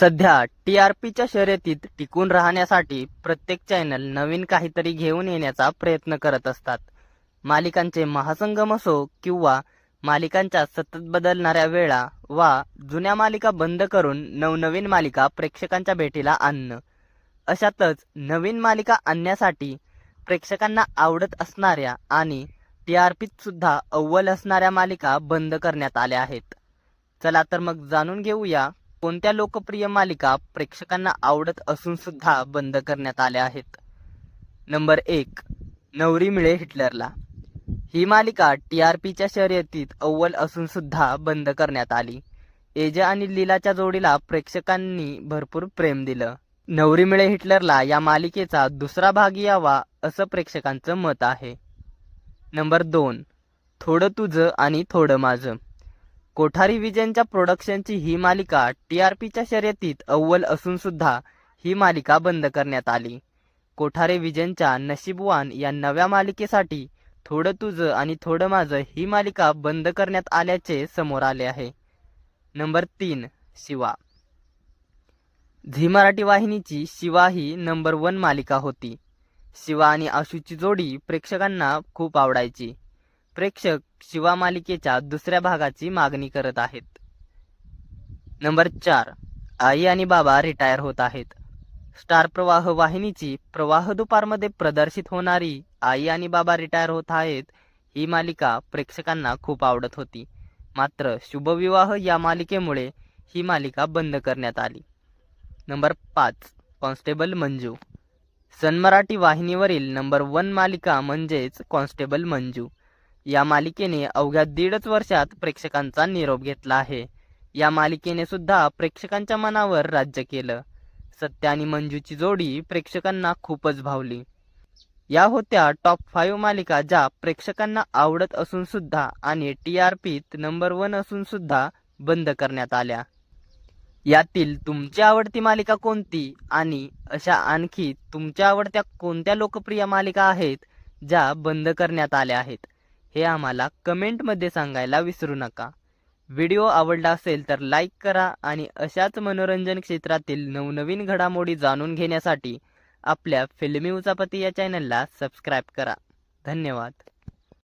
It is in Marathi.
सध्या टी आर पीच्या शर्यतीत टिकून राहण्यासाठी प्रत्येक चॅनल नवीन काहीतरी घेऊन येण्याचा प्रयत्न करत असतात. मालिकांचे महासंगम असो किंवा मालिकांच्या सतत बदलणाऱ्या वेळा वा जुन्या मालिका बंद करून नवनवीन मालिका प्रेक्षकांच्या भेटीला आणणं. अशातच नवीन मालिका आणण्यासाठी प्रेक्षकांना आवडत असणाऱ्या आणि टी आर पीत सुद्धा अव्वल असणाऱ्या मालिका बंद करण्यात आल्या आहेत. चला तर मग जाणून घेऊया कोणत्या लोकप्रिय मालिका प्रेक्षकांना आवडत असून सुद्धा बंद करण्यात आल्या आहेत? नंबर एक नवरी मिळे हिटलरला. ही मालिका टी आर पीच्या शर्यतीत अव्वल असून सुद्धा बंद करण्यात आली. एजा आणि लीलाच्या जोडीला प्रेक्षकांनी भरपूर प्रेम दिलं. नवरी मिळे हिटलरला या मालिकेचा दुसरा भाग यावा असं प्रेक्षकांचं मत आहे. नंबर दोन थोडं तुझं आणि थोडं माझं. कोठारी विजयनच्या प्रोडक्शनची ही मालिका टी आर पीच्या शर्यतीत अव्वल असून सुद्धा ही मालिका बंद करण्यात आली. कोठारे विजयनच्या नशीबवान या नव्या मालिकेसाठी थोडं तुझं आणि थोडं माझं ही मालिका बंद करण्यात आल्याचे समोर आले आहे. नंबर तीन शिवा. झी मराठी वाहिनीची शिवा ही नंबर वन मालिका होती. शिवा आणि आशूची जोडी प्रेक्षकांना खूप आवडायची. प्रेक्षक शिवा मालिकेच्या दुसऱ्या भागाची मागणी करत आहेत. नंबर चार. आई आणि बाबा रिटायर होत आहेत. स्टार प्रवाह वाहिनीची प्रवाह दुपारमध्ये प्रदर्शित होणारी आई आणि बाबा रिटायर होत आहेत ही मालिका प्रेक्षकांना खूप आवडत होती. मात्र शुभविवाह या मालिकेमुळे ही मालिका बंद करण्यात आली. नंबर पाच. कॉन्स्टेबल मंजू. सन मराठी वाहिनीवरील नंबर वन मालिका म्हणजेच कॉन्स्टेबल मंजू. या मालिकेने अवघ्या दीडच वर्षात प्रेक्षकांचा निरोप घेतला आहे. या मालिकेने सुद्धा प्रेक्षकांच्या मनावर राज्य केलं. सत्य आणि मंजूची जोडी प्रेक्षकांना खूपच भावली. या होत्या टॉप फाईव्ह मालिका ज्या प्रेक्षकांना आवडत असून सुद्धा आणि टी आर पीत नंबर वन असून सुद्धा बंद करण्यात आल्या. यातील तुमची आवडती मालिका कोणती आणि अशा आणखी तुमच्या आवडत्या कोणत्या लोकप्रिय मालिका आहेत ज्या बंद करण्यात आल्या आहेत? हे आम्हाला कमेंटमध्ये सांगायला विसरू नका. व्हिडिओ आवडला असेल तर लाईक करा आणि अशाच मनोरंजन क्षेत्रातील नवनवीन घडामोडी जाणून घेण्यासाठी आपल्या फिल्मी उचापती या चॅनलला सबस्क्राईब करा. धन्यवाद.